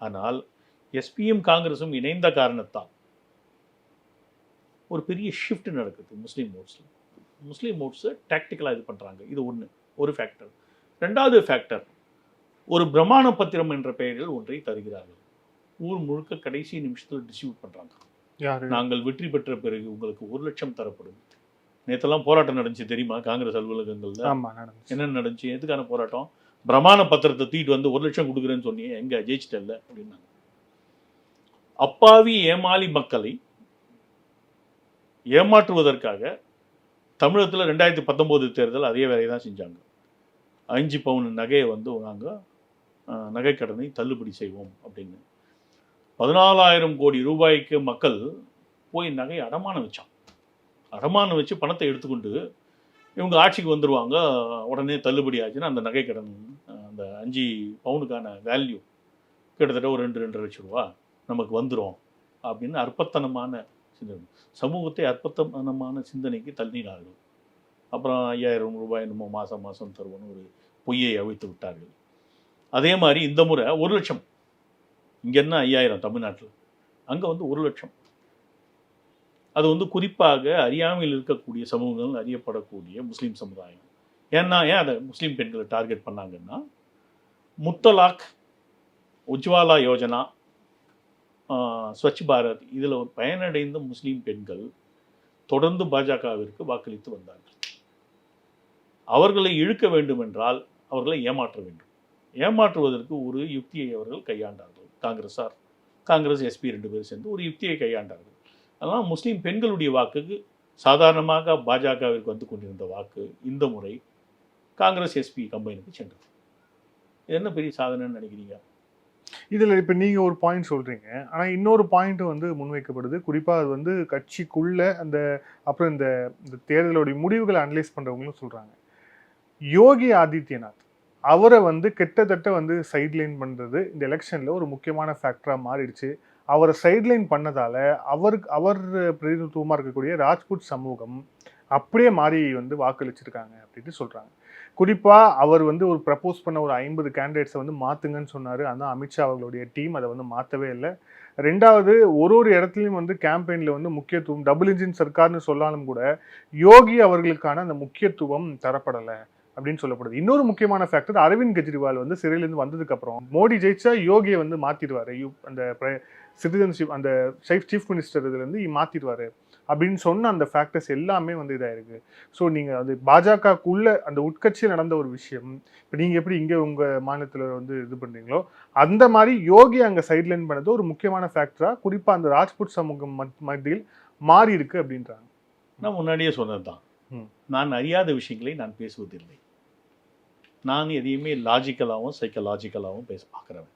ஆனால் எஸ்பியும் காங்கிரஸும் இணைந்த காரணத்தால் ஒரு பெரிய ஷிஃப்ட் நடக்குது முஸ்லீம் ஓட்ஸில் முஸ்லீம் ஓட்ஸை டாக்டிக்கலாக இது பண்ணுறாங்க இது ஒன்று ஒரு ஃபேக்டர் ரெண்டாவது ஃபேக்டர் ஒரு பிரமாண பத்திரம் என்ற பெயரில் ஒன்றை தருகிறார்கள். ஊர் முழுக்க கடைசி நிமிஷத்தில் டிஸ்ட்ரிபியூட் பண்ணுறாங்க யாரு? நாங்கள் வெற்றி பெற்ற பிறகு உங்களுக்கு ஒரு லட்சம் தரப்படும். நேத்தெல்லாம் போராட்டம் நடந்துச்சு தெரியுமா? காங்கிரஸ் அலுவலகங்கள்ல. ஆமா நடந்துச்சு. என்ன நடந்துச்சு? எதுக்கான போராட்டம்? பிரமாண பத்திரத்தை தூக்கிட்டு வந்து ஒரு லட்சம் கொடுக்குறேன்னு சொன்னீங்க. எங்க? ஜெயிச்சிட்டல்ல. அப்படின்னாங்க. அப்பாவி ஏமாளி மக்களை ஏமாற்றுவதற்காக தமிழகத்தில் ரெண்டாயிரத்தி பத்தொம்போது தேர்தல் அதே வேலையை தான் செஞ்சாங்க. அஞ்சு பவுன் நகையை வந்து நாங்கள் நகைக்கடனை தள்ளுபடி செய்வோம் அப்படின்னு. பதினாலாயிரம் கோடி ரூபாய்க்கு மக்கள் போய் நகை அடமானம் வச்சான் அடமானம் வச்சு பணத்தை எடுத்துக்கொண்டு இவங்க ஆட்சிக்கு வந்துடுவாங்க உடனே தள்ளுபடி ஆச்சுன்னா அந்த நகைக்கடன் அந்த அஞ்சு பவுனுக்கான வேல்யூ கிட்டத்தட்ட ஒரு ரெண்டு ரெண்டு லட்ச ரூபா நமக்கு வந்துடும் அப்படின்னு அற்பத்தனமான சிந்தனை. சமூகத்தை அற்பத்தனமான சிந்தனைக்கு தள்ளினார்கள். அப்புறம் ஐயாயிரம் ரூபாய் என்னமோ மாதம் மாதம் தருவோன்னு ஒரு பொய்யை அவிழ்த்து விட்டார்கள். அதே மாதிரி இந்த முறை ஒரு லட்சம். இங்கே என்ன ஐயாயிரம் தமிழ்நாட்டில்? அங்கே வந்து ஒரு லட்சம். அது வந்து குறிப்பாக அறியாமையில் இருக்கக்கூடிய சமூகங்கள் அறியப்படக்கூடிய முஸ்லீம் சமுதாயம். ஏன்னா ஏன் அதை முஸ்லீம் பெண்களை டார்கெட் பண்ணாங்கன்னா முத்தலாக் உஜ்வாலா யோஜனா ஸ்வச் பாரத் இதில் பயனடைந்த முஸ்லீம் பெண்கள் தொடர்ந்து பாஜகவிற்கு வாக்களித்து வந்தார்கள். அவர்களை இழுக்க வேண்டும் என்றால் அவர்களை ஏமாற்ற வேண்டும். ஏமாற்றுவதற்கு ஒரு யுக்தியை அவர்கள் கையாண்டார்கள். காங்கிரஸார் காங்கிரஸ் எஸ்பி ரெண்டு பேரும் சேர்ந்து ஒரு யுக்தியை கையாண்டார்கள். அதனால் முஸ்லீம் பெண்களுடைய வாக்குக்கு சாதாரணமாக பாஜகவிற்கு வந்து கொண்டிருந்த வாக்கு இந்த முறை காங்கிரஸ் எஸ்பி கம்பைனுக்கு சென்றது. இது என்ன பெரிய சாதனைன்னு நினைக்கிறீங்க? இதில் இப்போ நீங்கள் ஒரு பாயிண்ட் சொல்கிறீங்க ஆனால் இன்னொரு பாயிண்ட் வந்து முன்வைக்கப்படுது. குறிப்பாக அது வந்து கட்சிக்குள்ளே அந்த அப்புறம் இந்த இந்த தேர்தலுடைய முடிவுகளை அனலைஸ் பண்ணுறவங்களும் சொல்கிறாங்க யோகி ஆதித்யநாத் அவரை வந்து கிட்டத்தட்ட வந்து சைட்லைன் பண்ணுறது இந்த எலெக்ஷனில் ஒரு முக்கியமான ஃபேக்டராக மாறிடுச்சு. அவரை சைட்லைன் பண்ணதால் அவருக்கு அவர் பிரதிநிதித்துவமாக இருக்கக்கூடிய ராஜ்புட் சமூகம் அப்படியே மாறி வந்து வாக்களிச்சிருக்காங்க அப்படின்ட்டு சொல்கிறாங்க குறிப்பாக அவர் வந்து ஒரு ப்ரப்போஸ் பண்ண ஒரு ஐம்பது கேண்டிடேட்ஸை வந்து மாற்றுங்கன்னு சொன்னார். அதான் அமித்ஷா அவர்களுடைய டீம் அதை வந்து மாற்றவே இல்லை. ரெண்டாவது ஒரு ஒரு இடத்துலையும் வந்து கேம்பெயினில் வந்து முக்கியத்துவம் டபுள் இன்ஜின் சர்க்கார்னு சொன்னாலும் கூட யோகி அவர்களுக்கான அந்த முக்கியத்துவம் தரப்படலை அப்படின்னு சொல்லப்படுது. இன்னொரு முக்கியமான ஃபேக்டர் அரவிந்த் கெஜ்ரிவால் வந்து சிறையிலேருந்து வந்ததுக்கப்புறம் மோடி ஜெயிச்சா யோகியை வந்து மாற்றிடுவார் யூ அந்த சிட்டிசன்ஷிப் அந்த சீஃப் சீஃப் மினிஸ்டர் இதுலேருந்து மாத்திடுவாரு. அப்படின்னு சொன்ன அந்த ஃபேக்டர்ஸ் எல்லாமே வந்து இதாயிருக்கு. ஸோ நீங்கள் அது பாஜகக்குள்ள அந்த உட்கட்சியில் நடந்த ஒரு விஷயம் இப்போ நீங்கள் எப்படி இங்கே உங்கள் மாநிலத்தில் வந்து இது பண்ணுறீங்களோ அந்த மாதிரி யோகி அங்கே சைட்லைன் பண்ணது ஒரு முக்கியமான ஃபேக்டராக குறிப்பாக அந்த ராஜ்புட் சமூகம் மத்- மத்தியில் மாறி இருக்கு அப்படின்றாங்க. நான் முன்னாடியே சொன்னதுதான். ம். நான் அறியாத விஷயங்களை நான் பேசுவதில்லை. நான் எதையுமே லாஜிக்கலாகவும் சைக்கலாஜிக்கலாகவும் பேச பார்க்குறவன்.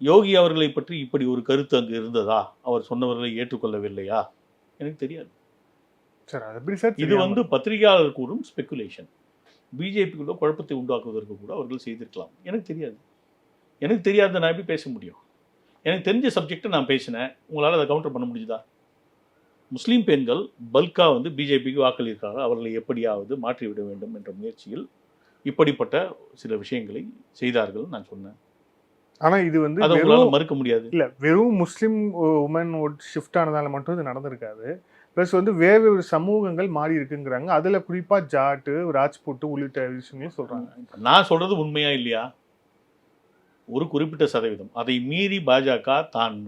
யோகி அவர்களை பற்றி இப்படி ஒரு கருத்து அங்கு இருந்ததா? அவர் சொன்னவர்களை ஏற்றுக்கொள்ளவில்லையா? எனக்கு தெரியாது. சார் எப்படி சார் இது வந்து பத்திரிகையாளர் கூறும் ஸ்பெக்குலேஷன் பிஜேபிக்குள்ள குழப்பத்தை உண்டாக்குவதற்கு கூட அவர்கள் செய்திருக்கலாம். எனக்கு தெரியாது. எனக்கு தெரியாத நான் எப்படி பேச முடியும்? எனக்கு தெரிஞ்ச சப்ஜெக்டை நான் பேசினேன். உங்களால் அதை கவுண்டர் பண்ண முடியுதா முஸ்லீம் பெண்கள் பல்கா வந்து பிஜேபிக்கு வாக்களிக்கிறார்கள். அவர்களை எப்படியாவது மாற்றிவிட வேண்டும் என்ற முயற்சியில் இப்படிப்பட்ட சில விஷயங்களை செய்தார்கள் நான் சொன்னேன். ஆனா இது வந்து வெறும் மறுக்க முடியாது. இல்ல வெறும் முஸ்லிம் உமன் ஷிஃப்ட் ஆனதால மட்டும் இது நடந்திருக்காது. ப்ளஸ் வந்து வேறு வேறு சமூகங்கள் மாறி இருக்குங்கிறாங்க. அதுல குறிப்பா ஜாட்டு ராஜ்புட் உள்ளிட்ட விஷயங்களும் சொல்றாங்க. நான் சொல்றது உண்மையா இல்லையா? ஒரு குறிப்பிட்ட சதவீதம். அதை மீறி பாஜக தான்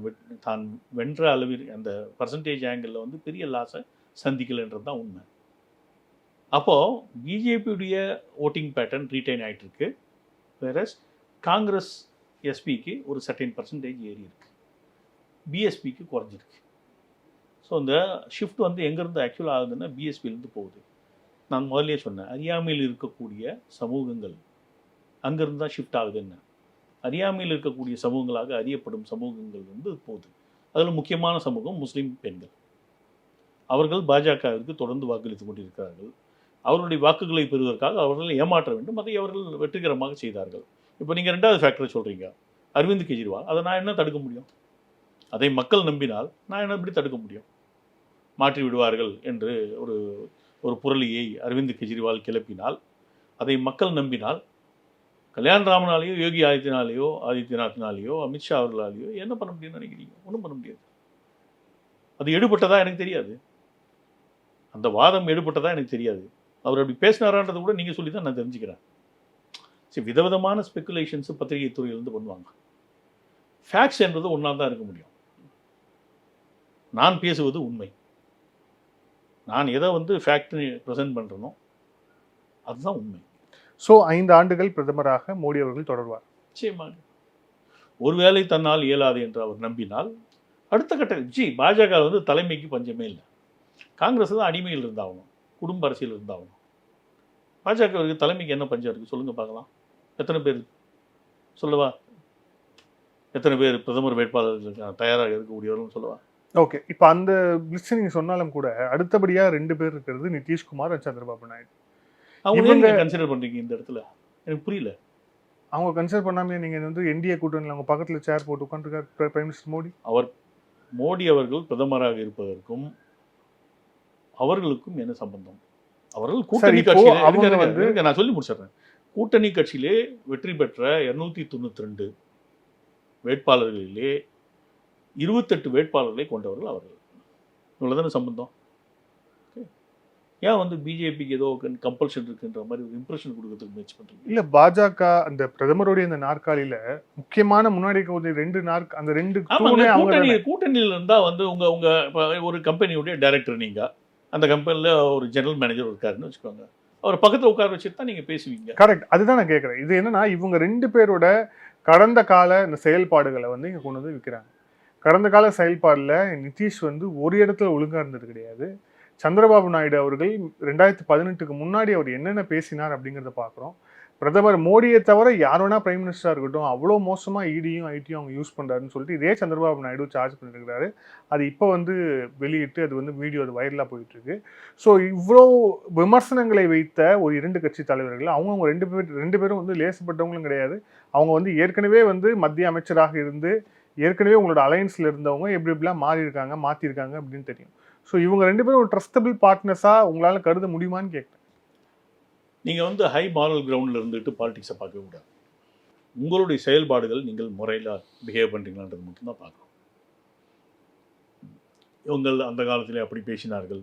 தான் வென்ற அளவில் அந்த பர்சன்டேஜ் ஆங்கிளில் வந்து பெரிய லாஸை சந்திக்கலைன்றது தான் உண்மை. அப்போது பிஜேபியுடைய ஓட்டிங் பேட்டர்ன் ரீட்டைன் ஆயிட்டு இருக்கு வேறஸ் காங்கிரஸ் எஸ்பிக்கு ஒரு சர்டைன் பர்சன்டேஜ் ஏறி இருக்கு. பிஎஸ்பிக்கு குறைஞ்சிருக்கு. ஸோ இந்த ஷிஃப்ட் வந்து எங்கேருந்து ஆக்சுவலாக ஆகுதுன்னா பிஎஸ்பியிலேருந்து போகுது. நான் முதல்லயே சொன்னேன் அறியாமையில் இருக்கக்கூடிய சமூகங்கள் அங்கேருந்து தான் ஷிஃப்ட் ஆகுதுன்னு அறியாமையில் இருக்கக்கூடிய சமூகங்களாக அறியப்படும் சமூகங்கள் வந்து போகுது. அதில் முக்கியமான சமூகம் முஸ்லீம் பெண்கள். அவர்கள் பாஜகவிற்கு தொடர்ந்து வாக்களித்துக் கொண்டிருக்கிறார்கள். அவருடைய வாக்குகளை பெறுவதற்காக அவர்களை ஏமாற்ற வேண்டும். அதை அவர்கள் வெற்றிகரமாக செய்தார்கள். இப்போ நீங்கள் ரெண்டாவது ஃபேக்டரை சொல்கிறீங்க அரவிந்த் கெஜ்ரிவால். அதை நான் என்ன தடுக்க முடியும்? அதை மக்கள் நம்பினால் நான் என்ன எப்படி தடுக்க முடியும்? மாற்றி விடுவார்கள் என்று ஒரு ஒரு புரளியை அரவிந்த் கெஜ்ரிவால் கிளப்பினால் அதை மக்கள் நம்பினால் கல்யாண் ராமனாலேயோ யோகி ஆதித்யனாலேயோ ஆதித்யநாத்னாலேயோ அமித்ஷா அவர்களாலேயோ என்ன பண்ண முடியும்னு நினைக்கிறீங்க? ஒன்றும் பண்ண முடியாது. அது எடுபட்டதா எனக்கு தெரியாது. அந்த வாதம் எடுபட்டதா எனக்கு தெரியாது. அவர் அப்படி பேசினாரான்றதை கூட நீங்கள் சொல்லி தான் நான் தெரிஞ்சுக்கிறேன். சரி விதவிதமான ஸ்பெக்குலேஷன்ஸ் பத்திரிகை துறையிலேருந்து பண்ணுவாங்க. ஃபேக்ட்ஸ் என்பது ஒன்றா தான் இருக்க முடியும். நான் பேசுவது உண்மை. நான் எதை வந்து ஃபேக்ட்ரி ப்ரெசென்ட் பண்ணுறனோ அதுதான் உண்மை. ஸோ ஐந்து ஆண்டுகள் பிரதமராக மோடி அவர்கள் தொடர்வார். நிச்சயமாக. ஒருவேளை தன்னால் இயலாது என்று அவர் நம்பினால் அடுத்த கட்ட ஜி பாஜக வந்து தலைமைக்கு பஞ்சமே இல்லை. காங்கிரஸ் தான் அடிமையில் இருந்தாகணும். குடும்ப அரசியல் இருந்தாகணும். பாஜகவுக்கு தலைமைக்கு என்ன பஞ்சம் இருக்குது சொல்லுங்கள் பார்க்கலாம். எத்தனை பேர்? சொல்லவா? எத்தனை பேர் பிரதமர் இருக்காங்க தயாராக இருக்கக்கூடியவர்கள் சொல்லவா? ஓகே இப்போ அந்த லிஸ்ட் நீங்க சொன்னாலும் கூட அடுத்தபடியா ரெண்டு பேர் இருக்கிறது நிதிஷ்குமார் சந்திரபாபு நாயுடு. அவங்க நீங்கள் கன்சிடர் பண்ணுறீங்க இந்த இடத்துல? எனக்கு புரியல. அவங்க கன்சிடர் பண்ணாமே நீங்க வந்து என்டிஏ கூட்டணியில் அவங்க பக்கத்துல சேர் போட்டு உட்காந்துருக்காரு பிரைம் மினிஸ்டர் மோடி. அவர் மோடி அவர்கள் பிரதமராக இருப்பதற்கும் அவர்களுக்கும் என்ன சம்பந்தம்? அவர்கள் கூட்டணி இருங்க, நான் சொல்லி முடிச்சிடுறேன். கூட்டணி கட்சியிலே வெற்றி பெற்ற இருநூத்தி தொண்ணூத்தி ரெண்டு வேட்பாளர்களிலே இருபத்தெட்டு வேட்பாளர்களை கொண்டவர்கள் அவர்கள். இவ்வளவுதானே சம்பந்தம். ஏன் வந்து பிஜேபிக்கு ஏதோ கம்பல்ஷன் இருக்குன்ற மாதிரி ஒரு இம்ப்ரெஷன் கொடுக்கறதுக்கு முயற்சி பண்றீங்க? இல்ல பாஜக அந்த பிரதமருடைய அந்த நாற்காலியில முக்கியமான முன்னாடி இருக்கக்கூடிய ரெண்டு நாற்க அந்த ரெண்டு கூட்டணி. கூட்டணியில் இருந்தா வந்து உங்க உங்க இப்ப ஒரு கம்பெனியுடைய டைரக்டர் நீங்க. அந்த கம்பெனில ஒரு ஜெனரல் மேனேஜர் இருக்காருன்னு வச்சுக்கோங்க. அவர் பக்கத்தில் உட்கார வச்சுட்டு தான் நீங்க பேசுவீங்க. கரெக்ட் அதுதான் நான் கேட்குறேன் இது என்னன்னா இவங்க ரெண்டு பேரோட கடந்த கால இந்த செயல்பாடுகளை வந்து இங்கே கொண்டு வந்து விற்கிறாங்க கடந்த கால செயல்பாடில் நிதிஷ் வந்து ஒரு இடத்துல ஒழுங்காக இருந்தது கிடையாது. சந்திரபாபு நாயுடு அவர்கள் ரெண்டாயிரத்தி பதினெட்டுக்கு முன்னாடி அவர் என்னென்ன பேசினார் அப்படிங்கிறத பார்க்குறோம் பிரதமர் மோடியை தவிர யார் வேணா பிரைம் மினிஸ்டராக இருக்கட்டும் அவ்வளோ மோசமாக இடியும் ஐடியும் அவங்க யூஸ் பண்ணுறாருன்னு சொல்லிட்டு இதே சந்திரபாபு நாயுடு சார்ஜ் பண்ணிருக்கிறாரு. அது இப்போ வந்து வெளியிட்டு அது வந்து வீடியோ அது வைரலாக போயிட்டுருக்கு ஸோ இவ்வளோ விமர்சனங்களை வைத்த ஒரு இரண்டு கட்சி தலைவர்கள் அவங்க அவங்க ரெண்டு பேர் ரெண்டு பேரும் வந்து லேசப்பட்டவங்களும் கிடையாது. அவங்க வந்து ஏற்கனவே வந்து மத்திய அமைச்சராக இருந்து ஏற்கனவே உங்களோட அலையன்ஸில் இருந்தவங்க எப்படி எப்படிலாம் மாறி இருக்காங்க மாற்றிருக்காங்க அப்படின்னு தெரியும். ஸோ இவங்க ரெண்டு பேரும் ஒரு ட்ரஸ்டபிள் பார்ட்னர்ஸாக உங்களால் கருத முடியுமான்னு கேட்குறேன் நீங்கள் வந்து ஹை மாரல் கிரவுண்டில் இருந்துட்டு பாலிடிக்ஸை பார்க்கக்கூடாது உங்களுடைய செயல்பாடுகள் நீங்கள் முறையில் பிஹேவ் பண்ணுறீங்களான்றது மட்டும்தான் பார்க்கணும். இவங்கள் அந்த காலத்திலே அப்படி பேசினார்கள்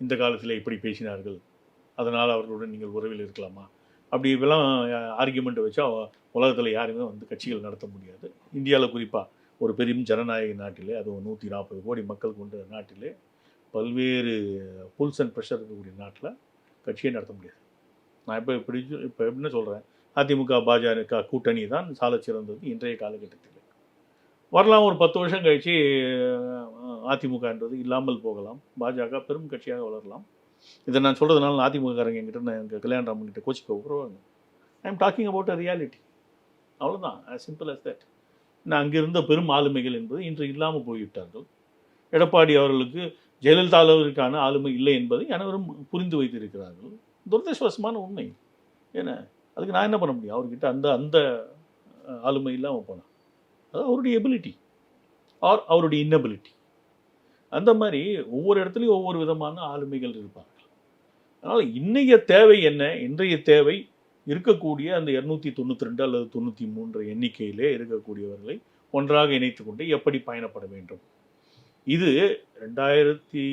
இந்த காலத்தில் இப்படி பேசினார்கள் அதனால் அவர்களுடன் நீங்கள் உறவில் இருக்கலாமா? அப்படி இப்பெல்லாம் ஆர்கியூமெண்ட்டை வச்சா உலகத்தில் யாருமே வந்து கட்சிகள் நடத்த முடியாது. இந்தியாவில் குறிப்பாக ஒரு பெரும் ஜனநாயக நாட்டிலே அதுவும் நூற்றி நாற்பது கோடி மக்கள் கொண்ட நாட்டிலே பல்வேறு புல்ஸ் அண்ட் ப்ரெஷர் இருக்கக்கூடிய நாட்டில் கட்சியை நடத்த முடியாது. நான் இப்போ இப்படி இப்போ எப்படின்னு சொல்கிறேன் அதிமுக பாஜக கூட்டணி தான் சால சிறந்தது இன்றைய காலகட்டத்தில். வரலாம் ஒரு பத்து வருஷம் கழிச்சு அதிமுகன்றது இல்லாமல் போகலாம். பாஜக பெரும் கட்சியாக வளரலாம். இதை நான் சொல்கிறதுனால அதிமுகக்காரங்க என்கிட்ட நான் எங்கள் கல்யாணராமன் கிட்ட கோச்சிக்க உருவாங்க I am talking about a reality அவ்வளோதான் as சிம்பிள் அஸ் தட் நான் அங்கிருந்த பெரும் ஆளுமைகள் என்பது இன்று இல்லாமல் போய்விட்டார்கள். எடப்பாடி அவர்களுக்கு ஜெயலலிதா அளவிற்கான ஆளுமை இல்லை என்பதை அனைவரும் புரிந்து வைத்திருக்கிறார்கள். துரதிருஷ்டவசமான உண்மை. ஏன்னா அதுக்கு நான் என்ன பண்ண முடியும்? அவர்கிட்ட அந்த அந்த ஆளுமை இல்லாமல் போனான் அது அவருடைய எபிலிட்டி ஆர் அவருடைய இன்னபிலிட்டி அந்த மாதிரி ஒவ்வொரு இடத்துலையும் ஒவ்வொரு விதமான ஆளுமைகள் இருப்பார்கள். அதனால் இன்றைய தேவை என்ன? இன்றைய தேவை இருக்கக்கூடிய அந்த இரநூத்தி தொண்ணூற்றி ரெண்டு அல்லது தொண்ணூற்றி மூன்று எண்ணிக்கையிலே இருக்கக்கூடியவர்களை ஒன்றாக இணைத்து கொண்டு எப்படி பயணப்பட வேண்டும்? இது ரெண்டாயிரத்தி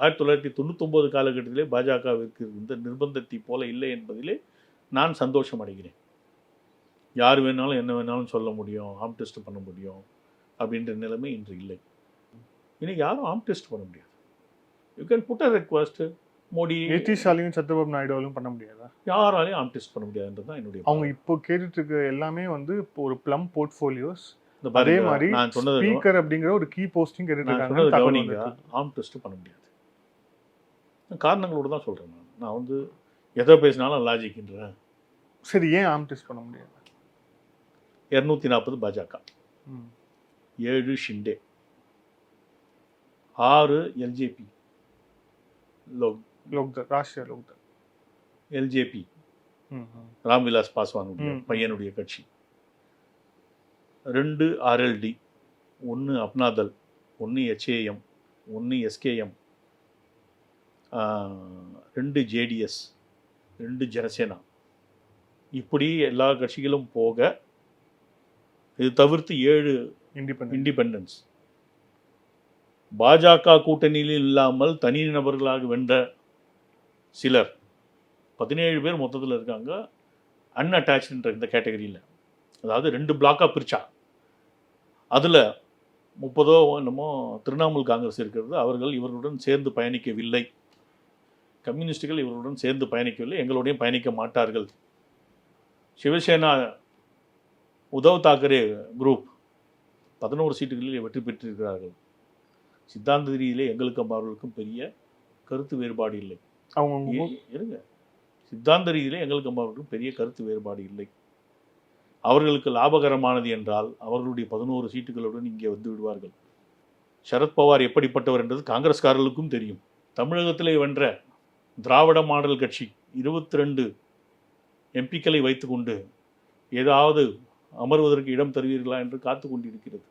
ஆயிரத்தி தொள்ளாயிரத்தி தொண்ணூத்தொம்பது காலகட்டத்திலே பாஜகவிற்கு இருந்த நிர்பந்தத்தை போல இல்லை என்பதிலே நான் சந்தோஷம் அடைகிறேன். யார் வேணாலும் என்ன வேணாலும் சொல்ல முடியும் ஆம் டெஸ்ட் பண்ண முடியும் அப்படின்ற நிலைமை இன்று இல்லை. இன்னைக்கு யாரும் ஆம் டெஸ்ட் பண்ண முடியாது. You can put a request Modi நிதிஷாலையும் Chandrababu நாயுடுவாலும் பண்ண முடியாதா? யாராலையும் ஆம் டெஸ்ட் பண்ண முடியாதுன்றது தான் என்னுடைய அவங்க இப்போ கேட்டுட்டு இருக்க எல்லாமே வந்து இப்போ ஒரு ப்ளம் போர்ட்ஃபோலியோஸ் இந்த அதே மாதிரி நான் சொன்னது ஸ்பீக்கர் அப்படிங்கிற ஒரு கீ போஸ்டிங் கேட்டுட்டு இருக்காங்க கவனிங்க. ஆம் டெஸ்ட் பண்ண முடியாது. காரணங்களோடு தான் சொல்கிறேன் நான். நான் வந்து எதை பேசினாலும் லாஜிக்ன்றேன் சரி ஏன் ஆம் டெஸ்ட் பண்ண முடியாது இரநூத்தி நாற்பது பாஜக. ஏழு ஷிண்டே. ஆறு எல்ஜேபி. லோக் லோக்தர் ராஷ்டிரிய லோக்தர் எல்ஜேபி. ராம்விலாஸ் பாஸ்வானுடைய. பையனுடைய கட்சி. ரெண்டு ஆர்எல்டி ஒன்று அப்னாதல் ஒன்று எச்ஏஎம் ஒன்று எஸ்கேஎம் ரெண்டு ஜேடிஎஸ் ரெண்டு ஜனசேனா. இப்படி எல்லா கட்சிகளும் போக இது தவிர்த்து ஏழு இண்டிபெண்டன்ஸ் பாஜக கூட்டணியில் இல்லாமல் தனி நபர்களாக வென்ற சிலர் பதினேழு பேர் மொத்தத்தில் இருக்காங்க அன்அட்டாச்ன்ற இந்த கேட்டகரியில் அதாவது ரெண்டு பிளாக்காக பிரிச்சா. அதில் முப்பதோ என்னமோ திரிணாமுல் காங்கிரஸ் இருக்கிறது அவர்கள் இவர்களுடன் சேர்ந்து பயணிக்கவில்லை. கம்யூனிஸ்டுகள் இவர்களுடன் சேர்ந்து பயணிக்கவில்லை எங்களுடையும் பயணிக்க மாட்டார்கள். சிவசேனா உத்தவ் தாக்கரே குரூப் பதினோரு சீட்டுகளில் வெற்றி பெற்றிருக்கிறார்கள். சித்தாந்த ரீதியிலே எங்களுக்கும் அவர்களுக்கும் பெரிய கருத்து வேறுபாடு இல்லை. அவங்க இருங்க. சித்தாந்த ரீதியிலே எங்களுக்கும் அவர்களுக்கும் பெரிய கருத்து வேறுபாடு இல்லை. அவர்களுக்கு லாபகரமானது என்றால் அவர்களுடைய பதினோரு சீட்டுகளுடன் இங்கே வந்து விடுவார்கள். சரத்பவார் எப்படிப்பட்டவர் என்றது காங்கிரஸ்காரர்களுக்கும் தெரியும். தமிழகத்திலே வென்ற திராவிட மாடல் கட்சி இருபத்தி ரெண்டு எம்பிக்களை வைத்துக்கொண்டு ஏதாவது அமர்வதற்கு இடம் தருவீர்களா என்று காத்து கொண்டிருக்கிறது.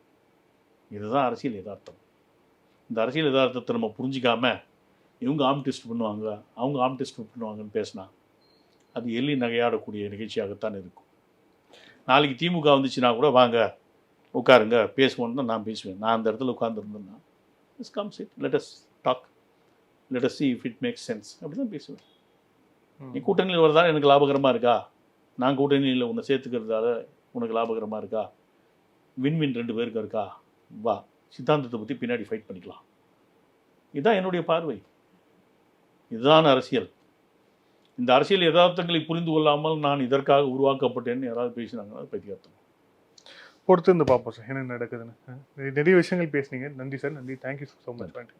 இதுதான் அரசியல் யதார்த்தம். இந்த அரசியல் யதார்த்தத்தை நம்ம புரிஞ்சிக்காம இவங்க ஆம் டெஸ்ட் பண்ணுவாங்க அவங்க ஆம் டெஸ்ட் பண்ணுவாங்கன்னு பேசினா அது எள்ளி நகையாடக்கூடிய நிகழ்ச்சியாகத்தான் இருக்கும். நாளைக்கு திமுக வந்துச்சுன்னா கூட வாங்க உட்காருங்க பேசுவோன்னு தான் நான் பேசுவேன். நான் அந்த இடத்துல உட்காந்துருந்தேன்னா is come sit let us talk let see if it makes sense அப்படி தான் பேசுவேன். நீ கூட்டணியில் வரதா எனக்கு லாபகரமாக இருக்கா? நான் கூட்டணியில் உன்னை சேர்த்துக்கிறதால உனக்கு லாபகரமாக இருக்கா? வின் வின் ரெண்டு பேருக்கு இருக்கா? வா சித்தாந்தத்தை பற்றி பின்னாடி ஃபைட் பண்ணிக்கலாம். இதுதான் என்னுடைய பார்வை. இதுதான் அரசியல். இந்த அரசியல் யதார்த்தங்களை புரிந்து கொள்ளாமல் நான் இதற்காக உருவாக்கப்பட்டேன்னு யாராவது பேசினாங்கன்னா பைத்தியார்த்தம் பொறுத்து இருந்து பார்ப்போம் சார் என்ன நடக்குதுன்னு. நிறைய விஷயங்கள் பேசுனீங்க. நன்றி சார் நன்றி. தேங்க்யூ ஸோ மச் நன்றி.